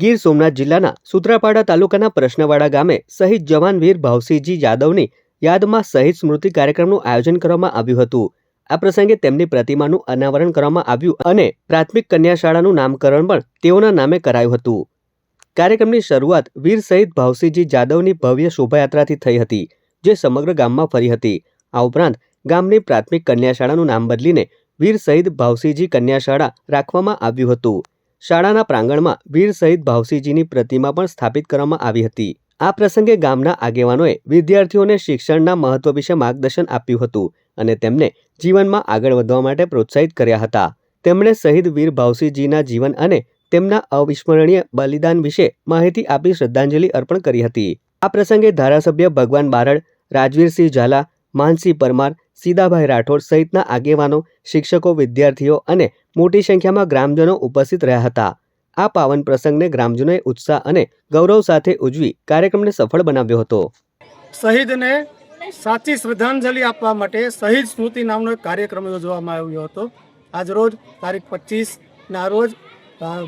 ગીર સોમનાથ જિલ્લાના સુત્રાપાડા તાલુકાના પ્રશ્નવાડા ગામે શહીદ જવાન વીર ભાવસિંહજી યાદવની યાદમાં શહીદ સ્મૃતિ કાર્યક્રમનું આયોજન કરવામાં આવ્યું હતું. આ પ્રસંગે તેમની પ્રતિમાનું અનાવરણ કરવામાં આવ્યું અને પ્રાથમિક કન્યા શાળાનું નામકરણ પણ તેઓના નામે કરાયું હતું. કાર્યક્રમની શરૂઆત વીર શહીદ ભાવસિંહજી જાદવની ભવ્ય શોભાયાત્રાથી થઈ હતી, જે સમગ્ર ગામમાં ફરી હતી. આ ઉપરાંત ગામની પ્રાથમિક કન્યા શાળાનું નામ બદલીને વીર શહીદ ભાવસિંહજી કન્યા શાળા રાખવામાં આવ્યું હતું. શાળાના પ્રાંગણમાં વીર શહીદ ભાવસિંહજીની પ્રતિમા પણ સ્થાપિત કરવામાં આવી હતી. આ પ્રસંગે ગામના આગેવાનોએ વિદ્યાર્થીઓને શિક્ષણના મહત્વ વિશે માર્ગદર્શન આપ્યું હતું અને તેમને જીવનમાં આગળ વધવા માટે પ્રોત્સાહિત કર્યા હતા. તેમણે શહીદ વીર ભાવસિંહજીના જીવન અને તેમના અવિસ્મરણીય બલિદાન વિશે માહિતી આપી શ્રદ્ધાંજલિ અર્પણ કરી હતી. આ પ્રસંગે ધારાસભ્ય ભગવાન બારડ, રાજવીરસિંહ ઝાલા માનસિંહ પરમાર સીદાભાઈ રાઠોડ સહિતના આગેવાનો, શિક્ષકો, વિદ્યાર્થીઓ અને મોટી સંખ્યામાં ગ્રામજનો ઉપસ્થિત રહ્યા હતા. આ પાવન પ્રસંગને ગ્રામજનોએ ઉત્સાહ અને ગૌરવ સાથે ઉજવી કાર્યક્રમને સફળ બનાવ્યો હતો. શહીદને સાચી શ્રદ્ધાંજલિ આપવા માટે શહીદ સ્મૃતિ નામનો એક કાર્યક્રમ યોજવામાં આવ્યો હતો. આજરોજ તારીખ પચીસના રોજ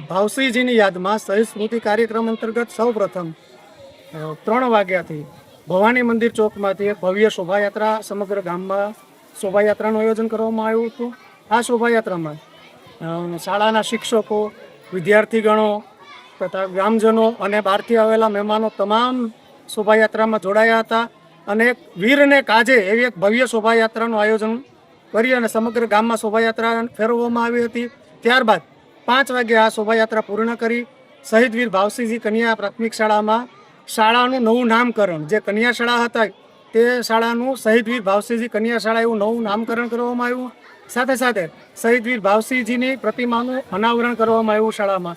ભાવસિંહજીની યાદમાં શહીદ સ્મૃતિ કાર્યક્રમ અંતર્ગત સૌપ્રથમ ત્રણ વાગ્યાથી ભવાની મંદિર ચોકમાંથી એક ભવ્ય શોભાયાત્રા સમગ્ર ગામમાં શોભાયાત્રાનું આયોજન કરવામાં આવ્યું હતું. આ શોભાયાત્રામાં શાળાના શિક્ષકો, વિદ્યાર્થીગણો તથા ગ્રામજનો અને બહારથી આવેલા મહેમાનો તમામ શોભાયાત્રામાં જોડાયા હતા અને વીરને કાજે એવી એક ભવ્ય શોભાયાત્રાનું આયોજન કરી અને સમગ્ર ગામમાં શોભાયાત્રા ફેરવવામાં આવી હતી. ત્યારબાદ પાંચ વાગે આ શોભાયાત્રા પૂર્ણ કરી શહીદ વીર ભાવસિંહજી કન્યા પ્રાથમિક શાળામાં શાળાનું નવું નામકરણ, જે કન્યા શાળા હતા, તે શાળાનું શહીદ વીર ભાવસિંહજી કન્યા શાળા એવું નવું નામકરણ કરવામાં આવ્યું. સાથે સાથે શહીદ વીર ભાવસિંહજીની પ્રતિમાનું અનાવરણ કરવામાં આવ્યું શાળામાં.